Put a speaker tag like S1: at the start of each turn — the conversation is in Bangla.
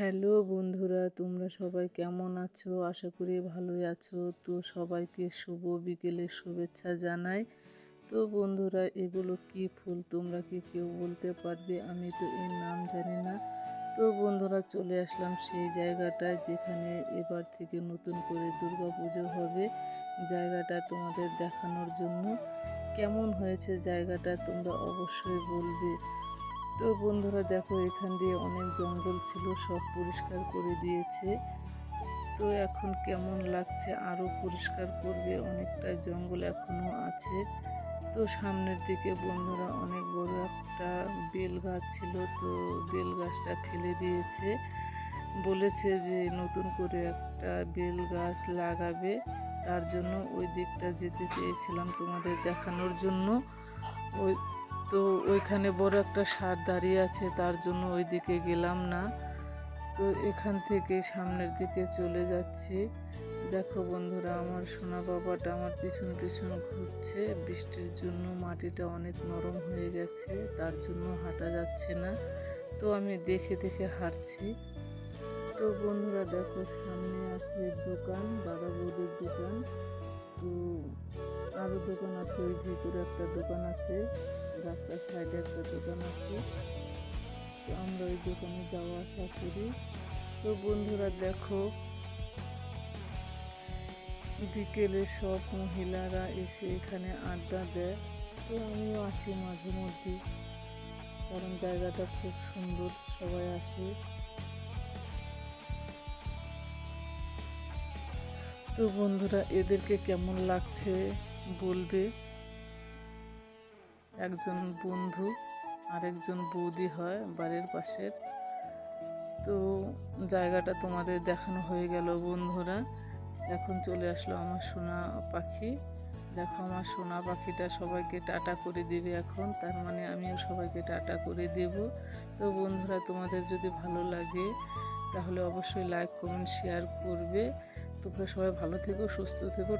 S1: হ্যালো বন্ধুরা, তোমরা সবাই কেমন আছো? আশা করি ভালোই আছো। তো সবাইকে শুভ বিকেলের শুভেচ্ছা জানাই। তো বন্ধুরা, এগুলো কি ফুল? তোমরা কি কেউ বলতে পারবে? আমি তো এর নাম জানি না। তো বন্ধুরা, চলে আসলাম সেই জায়গাটায় যেখানে এবার থেকে নতুন করে দুর্গা পুজো হবে। জায়গাটা তোমাদের দেখানোর জন্য। কেমন হয়েছে জায়গাটা তোমরা অবশ্যই বলবে। তো বন্ধুরা দেখো, এখান দিয়ে অনেক জঙ্গল ছিল, সব পরিষ্কার করে দিয়েছে। তো এখন কেমন লাগছে? আরও পরিষ্কার করবে, অনেকটা জঙ্গল এখনও আছে। তো সামনের দিকে বন্ধুরা অনেক বড় একটা বেল গাছ ছিল, তো বেল গাছটা ফেলে দিয়েছে। বলেছে যে নতুন করে একটা বেল গাছ লাগাবে, তার জন্য ওই দিকটা যেতে চেয়েছিলাম তোমাদের দেখানোর জন্য। ওই তো ওইখানে বড় একটা সার দাঁড়িয়ে আছে, তার জন্য ওই দিকে গেলাম না। তো এখান থেকে সামনের দিকে চলে যাচ্ছি। দেখো বন্ধুরা, আমার সোনা বাবাটা আমার পিছন পিছন ঘুরছে। বৃষ্টির জন্য মাটিটা অনেক নরম হয়ে গেছে, তার জন্য হাঁটা যাচ্ছে না। তো আমি দেখে দেখে হাঁটছি। তো বন্ধুরা, দেখো সামনে আছে দোকান বৌদির দোকান। তো আরও দোকান আছে, ওই ভিতরে একটা দোকান আছে, রাস্তার সাইডে একটা দোকান আছে। তো আমরা ওই দোকানে যাওয়া আসা করি। তো বন্ধুরা দেখো, বিকেলে সব মহিলারা এসে এখানে আড্ডা দেয়। তো আমিও আসি মাঝে মধ্যে, কারণ জায়গাটা খুব সুন্দর, সবাই আসে। তো বন্ধুরা, এদেরকে কেমন লাগছে? বলবে, একজন বন্ধু, আরেকজন বৌদি হয় বাড়ির পাশের। তো জায়গাটা তোমাদের দেখানো হয়ে গেল, বন্ধুরা। এখন চলে আসলো আমার সোনা পাখি। দেখো আমার সোনা পাখিটা সবাইকে টাটা করে দেবে এখন। তার মানে আমিও সবাইকে টাটা করে দেব। তো বন্ধুরা, তোমাদের যদি ভালো লাগে, তাহলে অবশ্যই লাইক কমেন্ট শেয়ার করবে। তোমরা সবাই ভালো থেকো, সুস্থ থেকো